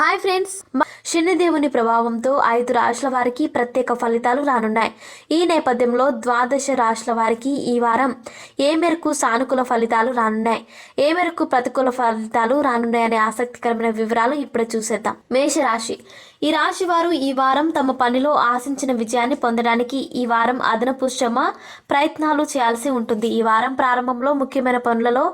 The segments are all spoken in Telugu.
Hi friends. శనిదేవుని ప్రభావంతో ఐదు రాశుల వారికి ప్రత్యేక ఫలితాలు రానున్నాయి. ఈ నేపథ్యంలో ద్వాదశ రాశుల వారికి ఈ వారం ఏ మేరకు సానుకూల ఫలితాలు రానున్నాయి? ఏ మేరకు ప్రతికూల ఫలితాలు రానున్నాయనే ఆసక్తికరమైన వివరాలు ఇప్పుడు చూసేద్దాం. మేషరాశి ఈ రాశి వారు ఈ వారం తమ పనిలో ఆశించిన విజయాన్ని పొందడానికి ఈ వారం అదనపు శ్రమ ప్రయత్నాలు చేయాల్సి ఉంటుంది. ఈ వారం ప్రారంభంలో ముఖ్యమైన పనులలో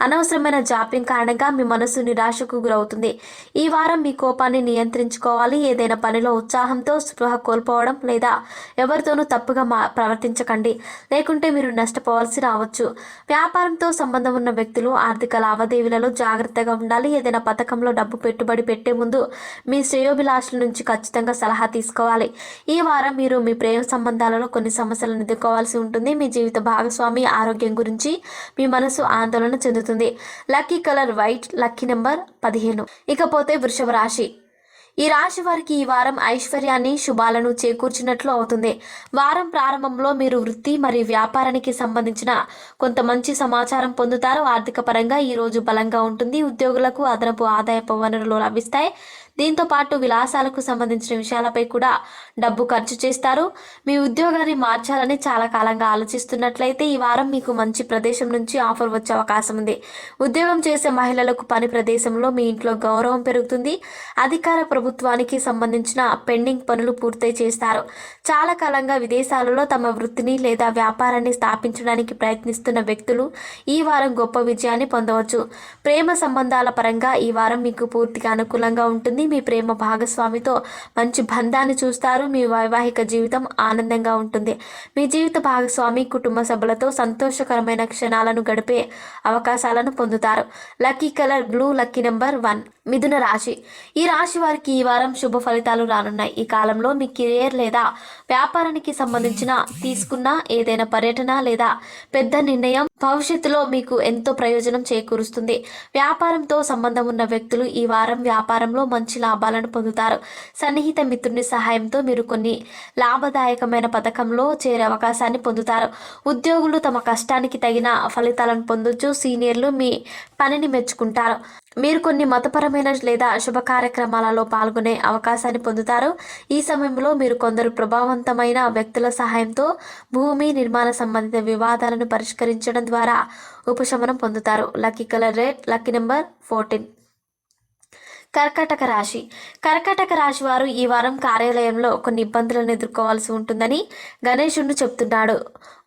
అనవసరమైన జాప్యం కారణంగా మీ మనసు నిరాశకు గురవుతుంది. ఈ వారం మీ కోపాన్ని నియంత్రించుకోవాలి. ఏదైనా పనిలో ఉత్సాహంతో స్పృహ కోల్పోవడం లేదా ఎవరితోనూ తప్పుగా మా ప్రవర్తించకండి. లేకుంటే మీరు నష్టపోవాల్సి రావచ్చు. వ్యాపారంతో సంబంధం ఉన్న వ్యక్తులు ఆర్థిక లావాదేవీలలో జాగ్రత్తగా ఉండాలి. ఏదైనా పథకంలో డబ్బు పెట్టుబడి పెట్టే ముందు మీ శ్రేయోభిలాషలు నుంచి ఖచ్చితంగా సలహా తీసుకోవాలి. ఈ వారం మీరు మీ ప్రేమ సంబంధాలలో కొన్ని సమస్యలను ఎదుర్కోవాల్సి ఉంటుంది. మీ జీవిత భాగస్వామి ఆరోగ్యం గురించి మీ మనసు ఆందోళన చెందుతుంది. Lucky colour white lucky number పదిహేను. ఇకపోతే వృషభ రాశి. ఈ రాశి వారికి ఈ వారం ఐశ్వర్యాన్ని శుభాలను చేకూర్చినట్లు అవుతుంది. వారం ప్రారంభంలో మీరు వృత్తి మరియు వ్యాపారానికి సంబంధించిన కొంత మంచి సమాచారం పొందుతారు. ఆర్థిక పరంగా ఈ రోజు బలంగా ఉంటుంది. ఉద్యోగులకు అదనపు ఆదాయపు వనరులు లభిస్తాయి. దీంతో పాటు విలాసాలకు సంబంధించిన విషయాలపై కూడా డబ్బు ఖర్చు చేస్తారు. మీ ఉద్యోగాన్ని మార్చాలని చాలా కాలంగా ఆలోచిస్తున్నట్లయితే ఈ వారం మీకు మంచి ప్రదేశం నుంచి ఆఫర్ వచ్చే అవకాశం ఉంది. ఉద్యోగం చేసే మహిళలకు పని ప్రదేశంలో మీ ఇంట్లో గౌరవం పెరుగుతుంది. అధికార ప్రభుత్వానికి సంబంధించిన పెండింగ్ పనులు పూర్తి చేస్తారు. చాలా కాలంగా విదేశాలలో తమ వృత్తిని లేదా వ్యాపారాన్ని స్థాపించడానికి ప్రయత్నిస్తున్న వ్యక్తులు ఈ వారం గొప్ప విజయాన్ని పొందవచ్చు. ప్రేమ సంబంధాల పరంగా ఈ వారం మీకు పూర్తిగా అనుకూలంగా ఉంటుంది. మీ ప్రేమ భాగస్వామితో మంచి బంధాన్ని చూస్తారు. మీ వైవాహిక జీవితం ఆనందంగా ఉంటుంది. మీ జీవిత భాగస్వామి కుటుంబ సభ్యులతో సంతోషకరమైన క్షణాలను గడిపే అవకాశాలను పొందుతారు. Lucky colour blue lucky number one మిథున రాశి. ఈ రాశి వారికి ఈ వారం శుభ ఫలితాలు రానున్నాయి. ఈ కాలంలో మీ కెరియర్ లేదా వ్యాపారానికి సంబంధించిన తీసుకున్న ఏదైనా పర్యటన లేదా పెద్ద నిర్ణయం భవిష్యత్తులో మీకు ఎంతో ప్రయోజనం చేకూరుస్తుంది. వ్యాపారంతో సంబంధం ఉన్న వ్యక్తులు ఈ వారం వ్యాపారంలో మంచి లాభాలను పొందుతారు. సన్నిహిత మిత్రుని సహాయంతో మీరు కొన్ని లాభదాయకమైన పథకంలో చేరే అవకాశాన్ని పొందుతారు. ఉద్యోగులు తమ కష్టానికి తగిన ఫలితాలను పొందొచ్చు. సీనియర్లు మీ పనిని మెచ్చుకుంటారు. మీరు కొన్ని మతపరమైన లేదా శుభ కార్యక్రమాలలో పాల్గొనే అవకాశాన్ని పొందుతారు. ఈ సమయంలో మీరు కొందరు ప్రభావవంతమైన వ్యక్తుల సహాయంతో భూమి నిర్మాణ సంబంధిత వివాదాలను పరిష్కరించడం ద్వారా ఉపశమనం పొందుతారు. Lucky colour red lucky number fourteen. కర్కాటక రాశి. కర్కాటక రాశి వారు ఈ వారం కార్యాలయంలో కొన్ని ఇబ్బందులను ఎదుర్కోవాల్సి ఉంటుందని గణేశుడు చెప్తున్నాడు.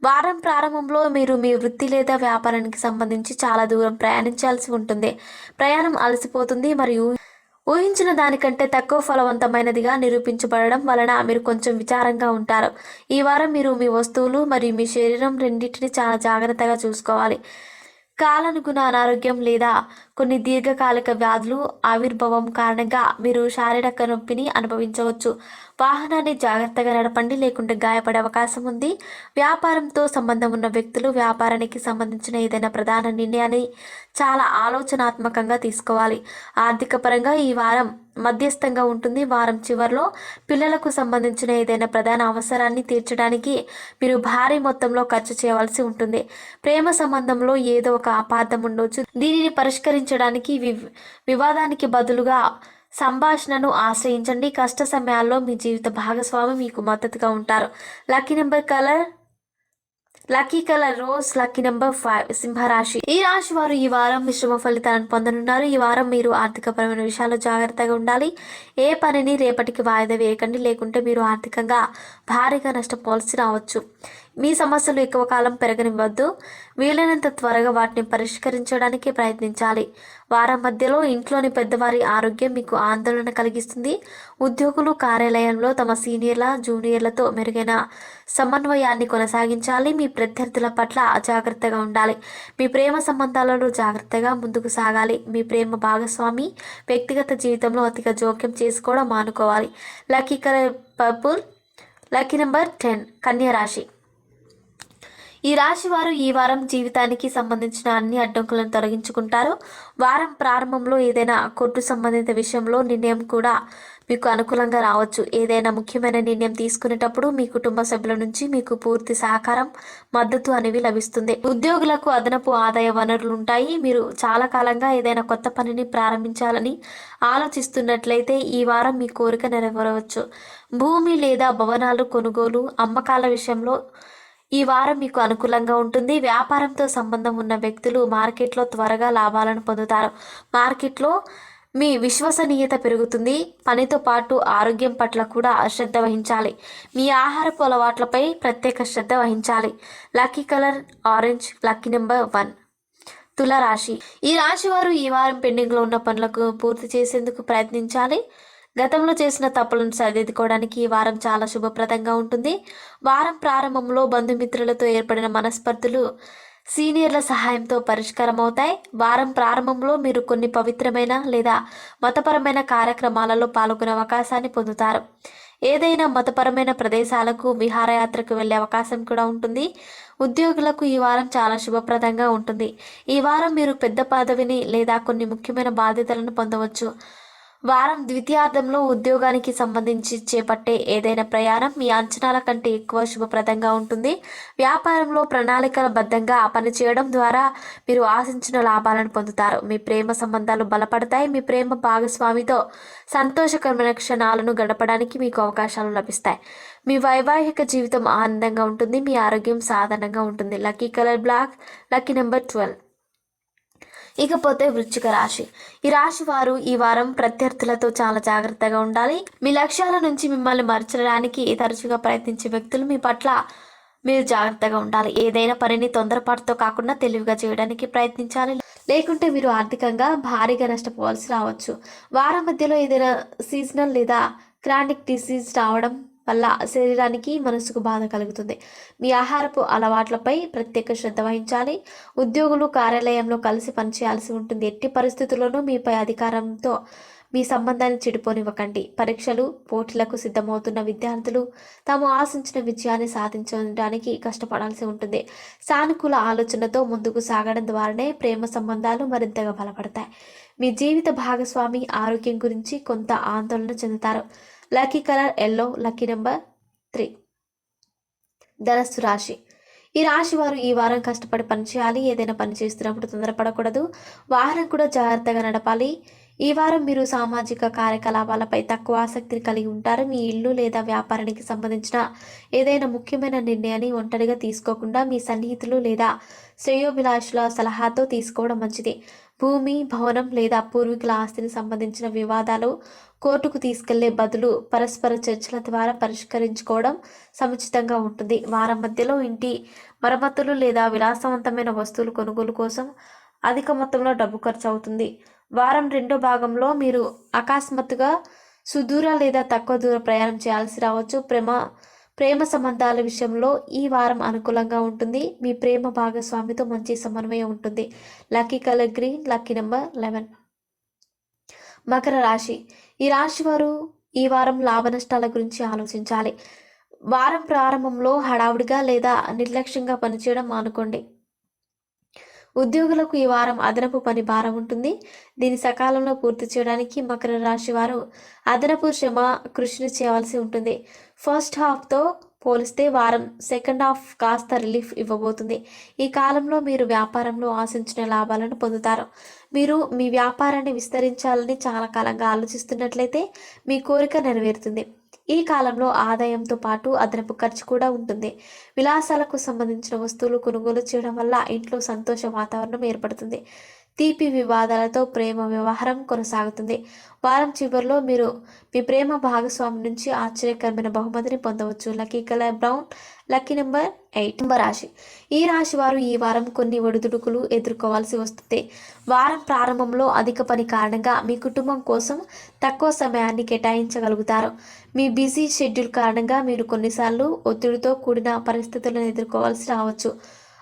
వారం ప్రారంభంలో మీరు మీ వృత్తి లేదా వ్యాపారానికి సంబంధించి చాలా దూరం ప్రయాణించాల్సి ఉంటుంది. ప్రయాణం అలసిపోతుంది మరియు ఊహించిన దానికంటే తక్కువ ఫలవంతమైనదిగా నిరూపించబడడం వలన మీరు కొంచెం విచారంగా ఉంటారు. ఈ వారం మీరు మీ వస్తువులు మరియు మీ శరీరం రెండింటిని చాలా జాగ్రత్తగా చూసుకోవాలి. కాలానుగుణ అనారోగ్యం లేదా కొన్ని దీర్ఘకాలిక వ్యాధులు ఆవిర్భావం కారణంగా మీరు శారీరక నొప్పిని అనుభవించవచ్చు. వాహనాన్ని జాగ్రత్తగా నడపండి లేకుంటే గాయపడే అవకాశం ఉంది. వ్యాపారంతో సంబంధం ఉన్న వ్యక్తులు వ్యాపారానికి సంబంధించిన ఏదైనా ప్రధాన నిర్ణయాన్ని చాలా ఆలోచనాత్మకంగా తీసుకోవాలి. ఆర్థిక పరంగా ఈ వారం మధ్యస్థంగా ఉంటుంది. వారం చివరిలో పిల్లలకు సంబంధించిన ఏదైనా ప్రధాన అవసరాన్ని తీర్చడానికి మీరు భారీ మొత్తంలో ఖర్చు చేయవలసి ఉంటుంది. ప్రేమ సంబంధంలో ఏదో ఒక అపార్థం ఉండొచ్చు. దీనిని పరిష్కరించడానికి వి- వివాదానికి బదులుగా సంభాషణను ఆశ్రయించండి. కష్ట సమయాల్లో మీ జీవిత భాగస్వామి మీకు మద్దతుగా ఉంటారు. Lucky number colour lucky colour rose lucky number five సింహరాశి. ఈ రాశి వారు ఈ వారం మిశ్రమ ఫలితాలను పొందనున్నారు. ఈ వారం మీరు ఆర్థికపరమైన విషయాల్లో జాగ్రత్తగా ఉండాలి. ఏ పనిని రేపటికి వాయిదా వేయకండి. లేకుంటే మీరు ఆర్థికంగా భారీగా నష్టపోవాల్సి రావచ్చు. మీ సమస్యలు ఎక్కువ కాలం పెరగనివ్వద్దు. వీలైనంత త్వరగా వాటిని పరిష్కరించడానికి ప్రయత్నించాలి. వారం మధ్యలో ఇంట్లోని పెద్దవారి ఆరోగ్యం మీకు ఆందోళన కలిగిస్తుంది. ఉద్యోగులు కార్యాలయంలో తమ సీనియర్ల జూనియర్లతో మెరుగైన సమన్వయాన్ని కొనసాగించాలి. మీ ప్రత్యర్థుల పట్ల అజాగ్రత్తగా ఉండాలి. మీ ప్రేమ సంబంధాలలో జాగ్రత్తగా ముందుకు సాగాలి. మీ ప్రేమ భాగస్వామి వ్యక్తిగత జీవితంలో అతిగా జోక్యం చేసుకోవడం మానుకోవాలి. Lucky colour purple lucky number ten కన్యా రాశి. ఈ రాశి వారు ఈ వారం జీవితానికి సంబంధించిన అన్ని అడ్డంకులను తొలగించుకుంటారు. వారం ప్రారంభంలో ఏదైనా కోర్టు సంబంధిత విషయంలో నిర్ణయం కూడా మీకు అనుకూలంగా రావచ్చు. ఏదైనా ముఖ్యమైన నిర్ణయం తీసుకునేటప్పుడు మీ కుటుంబ సభ్యుల నుంచి మీకు పూర్తి సహకారం మద్దతు అనేవి లభిస్తుంది. ఉద్యోగులకు అదనపు ఆదాయ వనరులు ఉంటాయి. మీరు చాలా కాలంగా ఏదైనా కొత్త పనిని ప్రారంభించాలని ఆలోచిస్తున్నట్లయితే ఈ వారం మీ కోరిక నెరవేరవచ్చు. భూమి లేదా భవనాలు కొనుగోలు అమ్మకాల విషయంలో ఈ వారం మీకు అనుకూలంగా ఉంటుంది. వ్యాపారంతో సంబంధం ఉన్న వ్యక్తులు మార్కెట్లో త్వరగా లాభాలను పొందుతారు. మార్కెట్లో మీ విశ్వసనీయత పెరుగుతుంది. పనితో పాటు ఆరోగ్యం పట్ల కూడా శ్రద్ధ వహించాలి. మీ ఆహారపు అలవాట్లపై ప్రత్యేక శ్రద్ధ వహించాలి. Lucky colour orange lucky number one తులరాశి ఈ రాశి వారు ఈ వారం పెండింగ్లో ఉన్న పనులకు పూర్తి చేసేందుకు ప్రయత్నించాలి. గతంలో చేసిన తప్పులను సరిదిద్దుకోవడానికి ఈ వారం చాలా శుభప్రదంగా ఉంటుంది. వారం ప్రారంభంలో బంధుమిత్రులతో ఏర్పడిన మనస్పర్ధలు సీనియర్ల సహాయంతో పరిష్కారం అవుతాయి వారం ప్రారంభంలో మీరు కొన్ని పవిత్రమైన లేదా మతపరమైన కార్యక్రమాలలో పాల్గొనే అవకాశాన్ని పొందుతారు. ఏదైనా మతపరమైన ప్రదేశాలకు విహారయాత్రకు వెళ్ళే అవకాశం కూడా ఉంటుంది. ఉద్యోగులకు ఈ వారం చాలా శుభప్రదంగా ఉంటుంది. ఈ వారం మీరు పెద్ద పదవిని లేదా కొన్ని ముఖ్యమైన బాధ్యతలను పొందవచ్చు. వారం ద్వితీయార్థంలో ఉద్యోగానికి సంబంధించి చేపట్టే ఏదైనా ప్రయాణం మీ అంచనాల కంటే ఎక్కువ శుభప్రదంగా ఉంటుంది. వ్యాపారంలో ప్రణాళికబద్ధంగా పనిచేయడం ద్వారా మీరు ఆశించిన లాభాలను పొందుతారు. మీ ప్రేమ సంబంధాలు బలపడతాయి. మీ ప్రేమ భాగస్వామితో సంతోషకరమైన క్షణాలను గడపడానికి మీకు అవకాశాలు లభిస్తాయి. మీ వైవాహిక జీవితం ఆనందంగా ఉంటుంది. మీ ఆరోగ్యం సాధారణంగా ఉంటుంది. Lucky colour black. Lucky number twelve. ఇకపోతే వృశ్చిక రాశి. ఈ రాశి వారు ఈ వారం ప్రత్యర్థులతో చాలా జాగ్రత్తగా ఉండాలి. మీ లక్ష్యాల నుంచి మిమ్మల్ని మరచడానికి తరచుగా ప్రయత్నించే వ్యక్తులు మీ పట్ల మీరు జాగ్రత్తగా ఉండాలి. ఏదైనా పనిని తొందరపాటుతో కాకుండా తెలివిగా చేయడానికి ప్రయత్నించాలి. లేకుంటే మీరు ఆర్థికంగా భారీగా నష్టపోవాల్సి రావచ్చు. వారం మధ్యలో ఏదైనా సీజనల్ లేదా క్రానిక్ డిసీజ్ రావడం వల్ల శరీరానికి మనసుకు బాధ కలుగుతుంది. మీ ఆహారపు అలవాట్లపై ప్రత్యేక శ్రద్ధ వహించాలి. ఉద్యోగులు కార్యాలయంలో కలిసి పనిచేయాల్సి ఉంటుంది. ఎట్టి పరిస్థితుల్లోనూ మీపై అధికారంతో మీ సంబంధాన్ని చెడిపోనివ్వకండి. పరీక్షలు పోటీలకు సిద్ధమవుతున్న విద్యార్థులు తాము ఆశించిన విజయాన్ని సాధించడానికి కష్టపడాల్సి ఉంటుంది. సానుకూల ఆలోచనతో ముందుకు సాగడం ద్వారానే ప్రేమ సంబంధాలు మరింతగా బలపడతాయి. మీ జీవిత భాగస్వామి ఆరోగ్యం గురించి కొంత ఆందోళన చెందుతారు. Lucky colour yellow lucky number three. ధనస్సు రాశి. ఈ రాశి వారు ఈ వారం కష్టపడి పనిచేయాలి ఏదైనా పని చేస్తున్నప్పుడు తొందరపడకూడదు. వాహనం కూడా జాగ్రత్తగా నడపాలి. ఈ వారం మీరు సామాజిక కార్యకలాపాలపై తక్కువ ఆసక్తిని కలిగి ఉంటారు. మీ ఇల్లు లేదా వ్యాపారానికి సంబంధించిన ఏదైనా ముఖ్యమైన నిర్ణయాన్ని ఒంటరిగా తీసుకోకుండా మీ సన్నిహితులు లేదా శ్రేయోభిలాషుల సలహాతో తీసుకోవడం మంచిది. భూమి భవనం లేదా పూర్వీకుల ఆస్తిని సంబంధించిన వివాదాలు కోర్టుకు తీసుకెళ్ళే బదులు పరస్పర చర్చల ద్వారా పరిష్కరించుకోవడం సముచితంగా ఉంటుంది. వారం మధ్యలో ఇంటి మరమ్మతులు లేదా విలాసవంతమైన వస్తువులు కొనుగోలు కోసం అధిక మొత్తంలో డబ్బు ఖర్చు అవుతుంది వారం రెండో భాగంలో మీరు అకస్మాత్తుగా సుదూర లేదా తక్కువ దూర ప్రయాణం చేయాల్సి రావచ్చు. ప్రేమ ప్రేమ సంబంధాల విషయంలో ఈ వారం అనుకూలంగా ఉంటుంది. మీ ప్రేమ భాగస్వామితో మంచి సమన్వయం ఉంటుంది. Lucky colour green lucky number eleven. Makar రాశి. ఈ రాశి వారు ఈ వారం లాభ నష్టాల గురించి ఆలోచించాలి. వారం ప్రారంభంలో హడావుడిగా లేదా నిర్లక్ష్యంగా పనిచేయడం మానుకోండి. ఉద్యోగులకు ఈ వారం అదనపు పని భారం ఉంటుంది. దీన్ని సకాలంలో పూర్తి చేయడానికి మకర రాశి వారు అదనపు శ్రమ కృషిని చేయవలసి ఉంటుంది. ఫస్ట్ హాఫ్తో పోలిస్తే వారం సెకండ్ హాఫ్ కాస్త రిలీఫ్ ఇవ్వబోతుంది. ఈ కాలంలో మీరు వ్యాపారంలో ఆశించిన లాభాలను పొందుతారు. మీరు మీ వ్యాపారాన్ని విస్తరించాలని చాలా కాలంగా ఆలోచిస్తున్నట్లయితే మీ కోరిక నెరవేరుతుంది. ఈ కాలంలో ఆదాయంతో పాటు అదనపు ఖర్చు కూడా ఉంటుంది. విలాసాలకు సంబంధించిన వస్తువులు కొనుగోలు చేయడం వల్ల ఇంట్లో సంతోష వాతావరణం ఏర్పడుతుంది. తీపి వివాదాలతో ప్రేమ వ్యవహారం కొనసాగుతుంది. వారం చివరిలో మీరు మీ ప్రేమ భాగస్వామి నుంచి ఆశ్చర్యకరమైన బహుమతిని పొందవచ్చు. Lucky colour brown lucky number eight. Number రాశి. ఈ రాశి వారు ఈ వారం కొన్ని ఒడిదుడుకులు ఎదుర్కోవాల్సి వస్తుంది. వారం ప్రారంభంలో అధిక పని కారణంగా మీ కుటుంబం కోసం తక్కువ సమయాన్ని కేటాయించగలుగుతారు. మీ బిజీ షెడ్యూల్ కారణంగా మీరు కొన్నిసార్లు ఒత్తిడితో కూడిన పరిస్థితులను ఎదుర్కోవాల్సి రావచ్చు.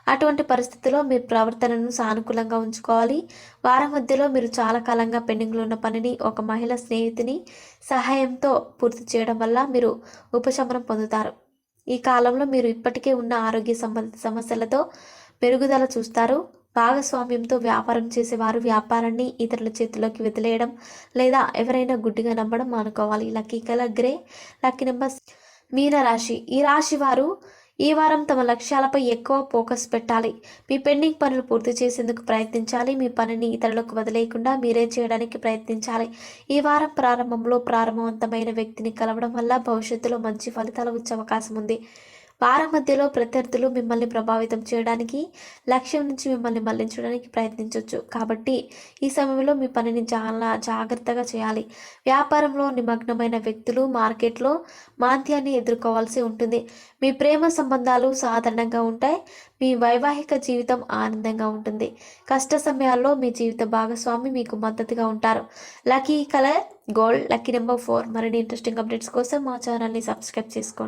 అటువంటి పరిస్థితిలో మీ ప్రవర్తనను సానుకూలంగా ఉంచుకోవాలి. వారం మధ్యలో మీరు చాలా కాలంగా పెండింగ్లో ఉన్న పనిని ఒక మహిళ స్నేహితుని సహాయంతో పూర్తి చేయడం వల్ల మీరు ఉపశమనం పొందుతారు. ఈ కాలంలో మీరు ఇప్పటికే ఉన్న ఆరోగ్య సంబంధిత సమస్యలతో పెరుగుదల చూస్తారు. భాగస్వామ్యంతో వ్యాపారం చేసేవారు వ్యాపారాన్ని ఇతరుల చేతిలోకి వదిలేయడం లేదా ఎవరైనా గుడ్డిగా నమ్మడం మానుకోవాలి. Lucky colour grey lucky number మీన రాశి ఈ రాశి వారు ఈ వారం తమ లక్ష్యాలపై ఎక్కువ ఫోకస్ పెట్టాలి. మీ పెండింగ్ పనులు పూర్తి చేసేందుకు ప్రయత్నించాలి. మీ పనిని ఇతరులకు వదిలేయకుండా మీరే చేయడానికి ప్రయత్నించాలి. ఈ వారం ప్రారంభంలో ప్రారంభవంతమైన వ్యక్తిని కలవడం వల్ల భవిష్యత్తులో మంచి ఫలితాలు వచ్చే అవకాశం ఉంది. వారం మధ్యలో ప్రత్యర్థులు మిమ్మల్ని ప్రభావితం చేయడానికి లక్ష్యం నుంచి మిమ్మల్ని మళ్ళించడానికి ప్రయత్నించవచ్చు కాబట్టి ఈ సమయంలో మీ పనిని చాలా జాగ్రత్తగా చేయాలి. వ్యాపారంలో నిమగ్నమైన వ్యక్తులు మార్కెట్లో మాంద్యాన్ని ఎదుర్కోవాల్సి ఉంటుంది. మీ ప్రేమ సంబంధాలు సాధారణంగా ఉంటాయి. మీ వైవాహిక జీవితం ఆనందంగా ఉంటుంది. కష్ట సమయాల్లో మీ జీవిత భాగస్వామి మీకు మద్దతుగా ఉంటారు. Lucky colour gold lucky number four. మరిన్ని ఇంట్రెస్టింగ్ అప్డేట్స్ కోసం మా ఛానల్ని సబ్స్క్రైబ్ చేసుకోండి.